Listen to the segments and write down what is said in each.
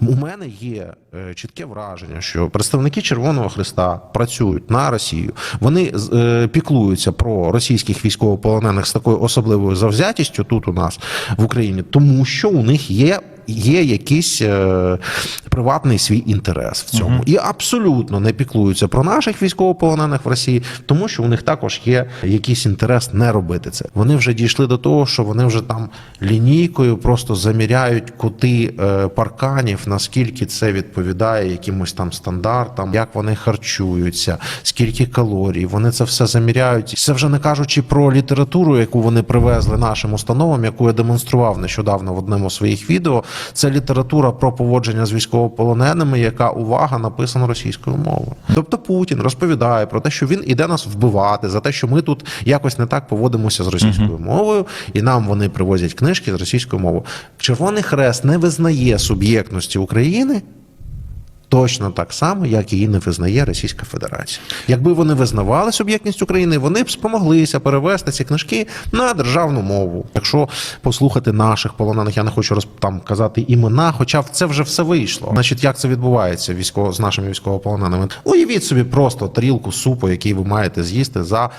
У мене є е, чітке враження, що представники Червоного Христа працюють на Росію. Вони е, піклуються про російських військовополонених з такою особливою завзятістю тут у нас в Україні, тому що у них є. Є якийсь е, приватний свій інтерес в цьому, і абсолютно не піклуються про наших військовополонених в Росії, тому що у них також є якийсь інтерес не робити це. Вони вже дійшли до того, що вони вже там лінійкою просто заміряють кути е, парканів, наскільки це відповідає якимось там стандартам, як вони харчуються, скільки калорій. Вони це все заміряють. Це вже не кажучи про літературу, яку вони привезли нашим установам, яку я демонстрував нещодавно в одному з своїх відео. Це література про поводження з військовополоненими, яка увага написана російською мовою. Тобто Путін розповідає про те, що він іде нас вбивати за те, що ми тут якось не так поводимося з російською мовою, і нам вони привозять книжки з російською мовою. Червоний Хрест не визнає суб'єктності України. Точно так само, як її не визнає Російська Федерація. Якби вони визнавали суб'єктність України, вони б спомоглися перевести ці книжки на державну мову. Якщо послухати наших полонених, я не хочу роз, там казати імена, хоча це вже все вийшло. Значить, як це відбувається військово з нашими військовополоненими? Уявіть собі просто тарілку супу, який ви маєте з'їсти за.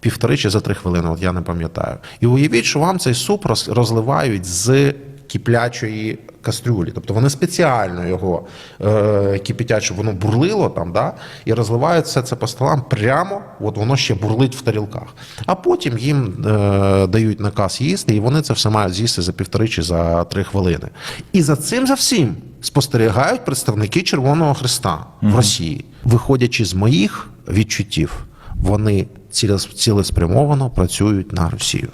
Півтори чи за три хвилини, от я не пам'ятаю. І уявіть, що вам цей суп розливають з киплячої кастрюлі. Тобто вони спеціально його е, кипятять, щоб воно бурлило там, да? і розливають все це по столам прямо, от воно ще бурлить в тарілках. А потім їм е, дають наказ їсти, і вони це все мають з'їсти за півтори чи за три хвилини. І за цим за всім спостерігають представники Червоного Христа в Росії, виходячи з моїх відчуттів. Вони цілеспрямовано працюють на Росію.